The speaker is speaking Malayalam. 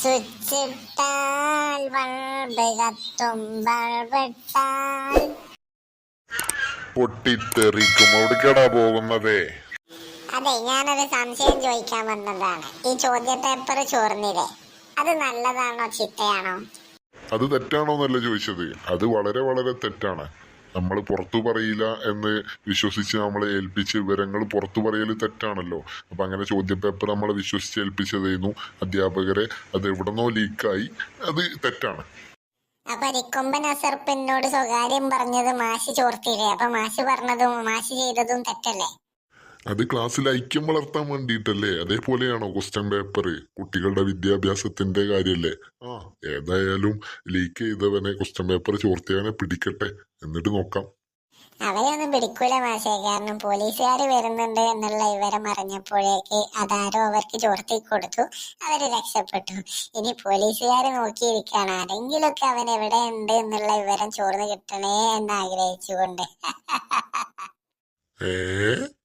സ്വിച്ചിട്ടാൽ ബൾബ് കത്തും ബൾബിട്ടാൽ പൊട്ടിത്തെറിക്കും. എവിടേക്കാടാ പോകുന്നത്? അതെ ഞാനൊരു സംശയം ചോദിക്കാൻ വന്നതാണ്. ഈ ചോദ്യ പേപ്പർ ചോർന്നില്ലേ? അത് നല്ലതാണോ ചിട്ടയാണോ? അത് തെറ്റാണോ എന്നല്ല ചോദിച്ചത്? അത് വളരെ വളരെ തെറ്റാണ്. നമ്മൾ പുറത്തു പറയില്ല എന്ന് വിശ്വസിച്ച് നമ്മളെ ഏൽപ്പിച്ച് വിവരങ്ങൾ പുറത്തു പറയൽ തെറ്റാണല്ലോ. അപ്പം അങ്ങനെ ചോദ്യപേപ്പർ നമ്മളെ വിശ്വസിച്ച് ഏൽപ്പിച്ചതായിരുന്നു. അധ്യാപകരെ അത് എവിടുന്നോ ലീക്കായി. അത് തെറ്റാണ്. അപ്പൊ അരിക്കൊമ്പൻ അസർപ്പ് എന്നോട് സ്വകാര്യം പറഞ്ഞത് മാഷ് ചോർത്തില്ലേ അപ്പൊ മാഷ് പറഞ്ഞതും മാഷ് ചെയ്തതും തെറ്റല്ലേ? അത് ക്ലാസ്സിൽ ഐക്യം വളർത്താൻ വേണ്ടിയിട്ടല്ലേ? അതേപോലെയാണോ ക്വസ്റ്റ്യൻ പേപ്പർ കുട്ടികളുടെ വിദ്യാഭ്യാസത്തിന്റെ കാര്യല്ലേ? ആ ഏതായാലും ലീക്ക് ചെയ്തവനെ ക്വസ്റ്റ്യൻ പേപ്പർ ചോർത്തിയവനെ പിടിക്കട്ടെ. എന്നിട്ട് നോക്കാം. അവരെയൊന്നും പിടിക്കൂല മാഷേ. കാരണം പോലീസുകാർ വരുന്നുണ്ട് എന്നുള്ള വിവരം അറിഞ്ഞപ്പോഴേക്ക് അതാരോ അവർക്ക് ചോർത്തി കൊടുത്തു. അവർ രക്ഷപ്പെട്ടു. ഇനി പോലീസുകാർ നോക്കിയിരിക്കുകയാണ്. ആരെങ്കിലുമൊക്കെ അവൻ എവിടെ ഉണ്ട് എന്നുള്ള വിവരം ചോർന്ന് കിട്ടണേ എന്ന് ആഗ്രഹിച്ചുകൊണ്ട്. ഏ?